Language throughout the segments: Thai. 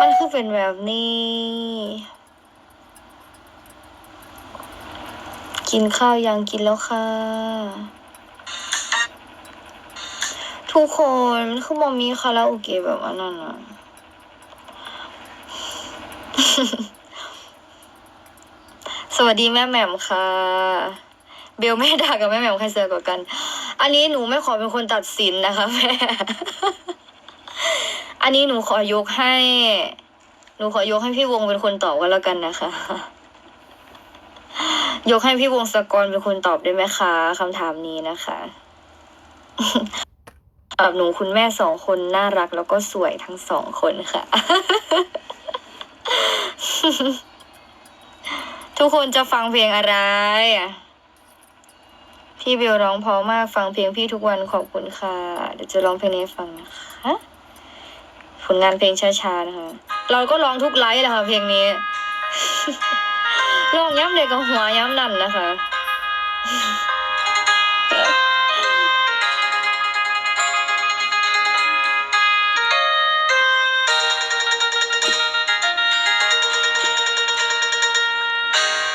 มันคือเป็นแบบนี้ กินข้าวยังกินแล้วค่ะ ทุกคนมันคือมอมีคาราโอเกะแบบอันนั้นอะสวัสดีแม่แหม่มค่ะ เบลแม่ดากับแม่แหม่มใครเสือกว่ากัน อันนี้หนูไม่ขอเป็นคนตัดสินนะคะแม่ อันนี้หนูขอยกให้ หนูขอยกให้พี่วงเป็นคนตอบกันแล้วกันนะคะ ยกให้พี่วงศกรเป็นคนตอบได้ไหมคะคำถามนี้นะคะตอบหนูคุณแม่สองคนน่ารักแล้วก็สวยทั้งสองคนค่ะ ทุกคนจะฟังเพลงอะไรอะพี่เบลร้องเพราะมากฟังเพลงพี่ทุกวันขอบคุณค่ะ เดี๋ยวจะร้องเพลงนี้ให้ฟังนะคะ ผลงานเพลงช้าๆนะคะ เราก็ร้องทุกไลฟ์แหละค่ะเพลงนี้ร้องย้ำเด็กกับหัวย้ำนั่นนะคะ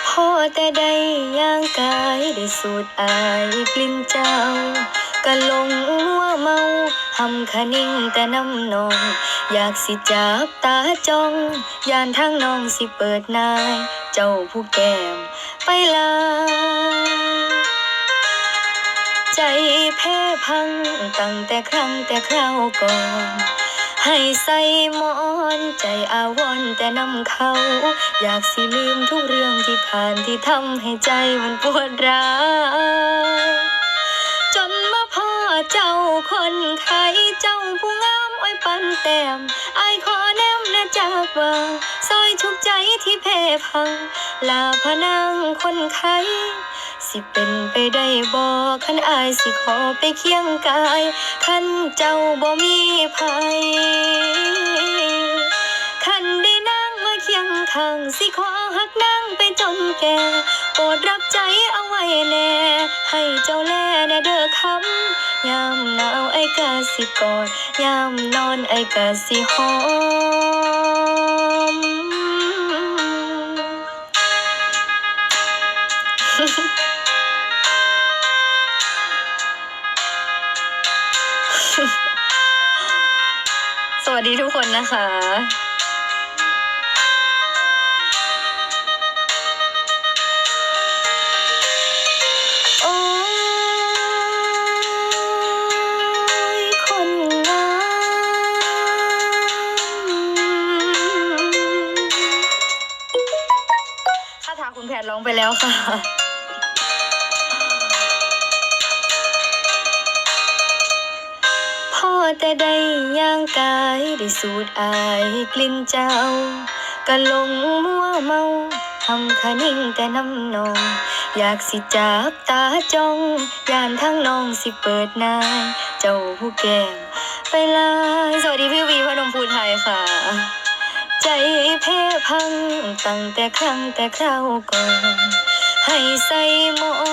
พอแต่ได้ย่างกายได้สูดอายกลิ่นเจ้าก็ลงมัว เมาหำคะนิ่งแต่น้ำนอง อยากสิจับตาจ้อง ยานทางน้องสิเปิดนาย เจ้าผู้แก้มไปลา ใจแพ้พังตั้งแต่ครั้งแต่คราวก่อนให้ใส่หมอนใจอาวรณ์แต่นำเขา อยากสิลืมทุกเรื่องที่ผ่านที่ทำให้ใจมันปวดร้าว แต้มอขอแนมแนะจากว่าซอยทุกใจที่เพพัง ลาพนางคนไข้สิเป็นไปได้บ่คันอายสิขอไปเคียงกายคันเจ้าบ่มีภัยคันได้นางมาเคียงข้างสิขอหักนางไปจนแก่โปรดรับใจเอาไว้แน่ให้เจ้าแลแน่เด้อคำ ยามหนาวไอ้กาสิกอดยามนอนไอ้กาสิหอมสวัสดีทุกคนนะคะ คุณแผนร้องไปแล้วค่ะพอแต่ได้ย่างกายได้สูดอายกลิ่นเจ้า ก็ลงมัวเมาทำคะนิ่งแต่น้ำนอง อยากสิจับตาจ้องยานทั้งน้องสิเปิดนายเจ้าผู้แก้มไปลายสวัสดีพี่วีพนมพูไทยค่ะ ใจเพ้พังตั้งแต่ครั้งแต่คราวก่อน ให้ใส่หมอน